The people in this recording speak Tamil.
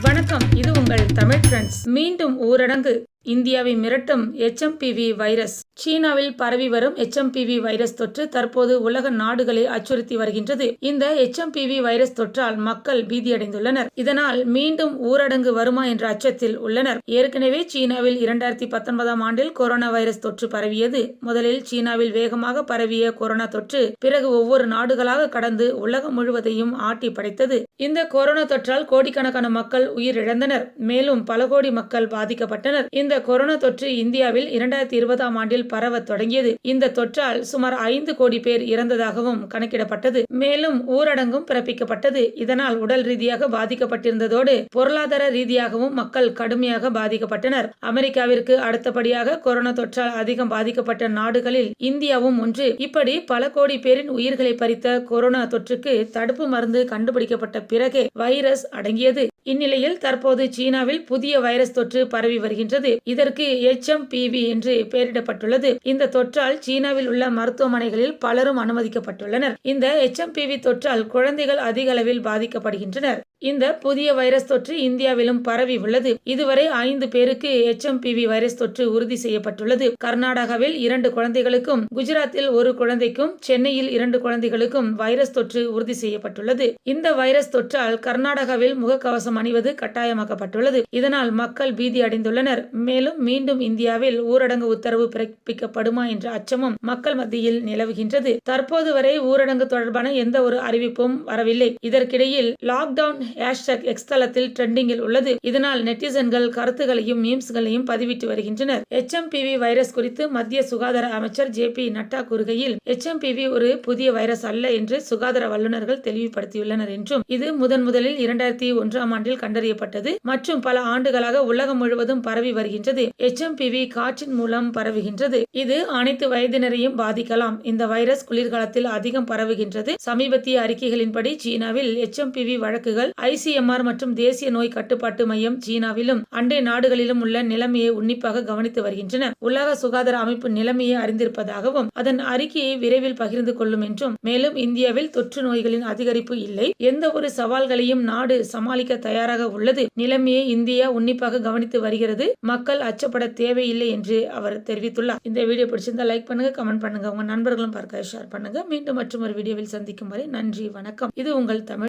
வணக்கம் இது உங்கள் தமிழ் ஃப்ரெண்ட்ஸ் மீண்டும் ஊரடங்கு. இந்தியாவை மிரட்டும் எச்எம்பிவி வைரஸ். சீனாவில் பரவி வரும் எச்எம்பிவி வைரஸ் தொற்று தற்போது உலக நாடுகளை அச்சுறுத்தி வருகின்றது. இந்த எச்எம்பிவி வைரஸ் தொற்றால் மக்கள் பீதியடைந்துள்ளனர். இதனால் மீண்டும் ஊரடங்கு வருமா என்ற அச்சத்தில் உள்ளனர். ஏற்கனவே சீனாவில் இரண்டாயிரத்தி பத்தொன்பதாம் ஆண்டில் கொரோனா வைரஸ் தொற்று பரவியது. முதலில் சீனாவில் வேகமாக பரவிய கொரோனா தொற்று பிறகு ஒவ்வொரு நாடுகளாக கடந்து உலகம் முழுவதையும் ஆட்டி படைத்தது. இந்த கொரோனா தொற்றால் கோடிக்கணக்கான மக்கள் உயிரிழந்தனர். மேலும் பல கோடி மக்கள் பாதிக்கப்பட்டனர். இந்த கொரோனா தொற்று இந்தியாவில் இரண்டாயிரத்தி இருபதாம் ஆண்டில் பரவ தொடங்கியது. இந்த தொற்றால் சுமார் ஐந்து கோடி பேர் இறந்ததாகவும் கணக்கிடப்பட்டது. மேலும் ஊரடங்கும் பிறப்பிக்கப்பட்டது. இதனால் உடல் ரீதியாக பாதிக்கப்பட்டிருந்ததோடு பொருளாதார ரீதியாகவும் மக்கள் கடுமையாக பாதிக்கப்பட்டனர். அமெரிக்காவிற்கு அடுத்தபடியாக கொரோனா தொற்றால் அதிகம் பாதிக்கப்பட்ட நாடுகளில் இந்தியாவும் ஒன்று. இப்படி பல கோடி பேரின் உயிர்களை பறித்த கொரோனா தொற்றுக்கு தடுப்பு மருந்து கண்டுபிடிக்கப்பட்ட பிறகே வைரஸ் அடங்கியது. இந்நிலையில் தற்போது சீனாவில் புதிய வைரஸ் தொற்று பரவி வருகின்றது. இதற்கு எச்எம்பிவி என்று பெயரிடப்பட்டுள்ளது. இந்த தொற்றால் சீனாவில் உள்ள மருத்துவமனைகளில் பலரும் அனுமதிக்கப்பட்டுள்ளனர். இந்த எச்எம்பிவி தொற்றால் குழந்தைகள் அதிக அளவில் பாதிக்கப்படுகின்றனர். இந்த புதிய வைரஸ் தொற்று இந்தியாவிலும் பரவி உள்ளது. இதுவரை ஐந்து பேருக்கு எச்எம்பிவி வைரஸ் தொற்று உறுதி செய்யப்பட்டுள்ளது. கர்நாடகாவில் இரண்டு குழந்தைகளுக்கும் குஜராத்தில் ஒரு குழந்தைக்கும் சென்னையில் இரண்டு குழந்தைகளுக்கும் வைரஸ் தொற்று உறுதி செய்யப்பட்டுள்ளது. இந்த வைரஸ் தொற்றால் கர்நாடகாவில் முகக்கவசம் அணிவது கட்டாயமாக்கப்பட்டுள்ளது. இதனால் மக்கள் பீதி அடைந்துள்ளனர். மேலும் மீண்டும் இந்தியாவில் ஊரடங்கு உத்தரவு பிறப்பிக்கப்படுமா என்ற அச்சமும் மக்கள் மத்தியில் நிலவுகின்றது. தற்போது வரை ஊரடங்கு தொடர்பான எந்த ஒரு அறிவிப்பும் வரவில்லை. இதற்கிடையில் லாக்டவுன் ஹேஷ்டாக் எக்ஸ்தலத்தில் ட்ரெண்டிங்கில் உள்ளது. இதனால் நெட்டிசன்கள் கருத்துகளையும் மீம்ஸ்களையும் பதிவிட்டு வருகின்றனர். எச்எம்பிவி வைரஸ் குறித்து மத்திய சுகாதார அமைச்சர் ஜே பி நட்டா கூறுகையில் எச்எம்பிவி ஒரு புதிய வைரஸ் அல்ல என்று சுகாதார வல்லுநர்கள் தெளிவுபடுத்தியுள்ளனர் என்றும் இது முதன் முதலில் இரண்டாயிரத்தி ஒன்றாம் ஆண்டில் கண்டறியப்பட்டது மற்றும் பல ஆண்டுகளாக உலகம் முழுவதும் பரவி வருகின்றது. எச்எம்பிவி காற்றின் மூலம் பரவுகின்றது. இது அனைத்து வயதினரையும் பாதிக்கலாம். இந்த வைரஸ் குளிர்காலத்தில் அதிகம் பரவுகின்றது. சமீபத்திய அறிக்கைகளின்படி சீனாவில் எச்எம்பிவி வழக்குகள் ஐசிஎம்ஆர் மற்றும் தேசிய நோய் கட்டுப்பாட்டு மையம் சீனாவிலும் அண்டை நாடுகளிலும் உள்ள நிலைமையை உன்னிப்பாக கவனித்து வருகின்றன. உலக சுகாதார அமைப்பு நிலைமையை அறிந்திருப்பதாகவும் அதன் அறிக்கையை விரைவில் பகிர்ந்து கொள்ளும் என்றும் மேலும் இந்தியாவில் தொற்று நோய்களின் அதிகரிப்பு இல்லை. எந்த ஒரு சவால்களையும் நாடு சமாளிக்க தயாராக உள்ளது. நிலைமையை இந்தியா உன்னிப்பாக கவனித்து வருகிறது. மக்கள் அச்சப்பட தேவையில்லை என்று அவர் தெரிவித்துள்ளார். இந்த வீடியோ பிடிச்சிருந்தா லைக் பண்ணுங்க கமெண்ட் பண்ணுங்க. உங்க நண்பர்களும் பார்க்க ஷேர் பண்ணுங்க. மீண்டும் மற்றும் ஒரு வீடியோவில் சந்திக்கும் வரை நன்றி வணக்கம். இது உங்கள் தமிழ்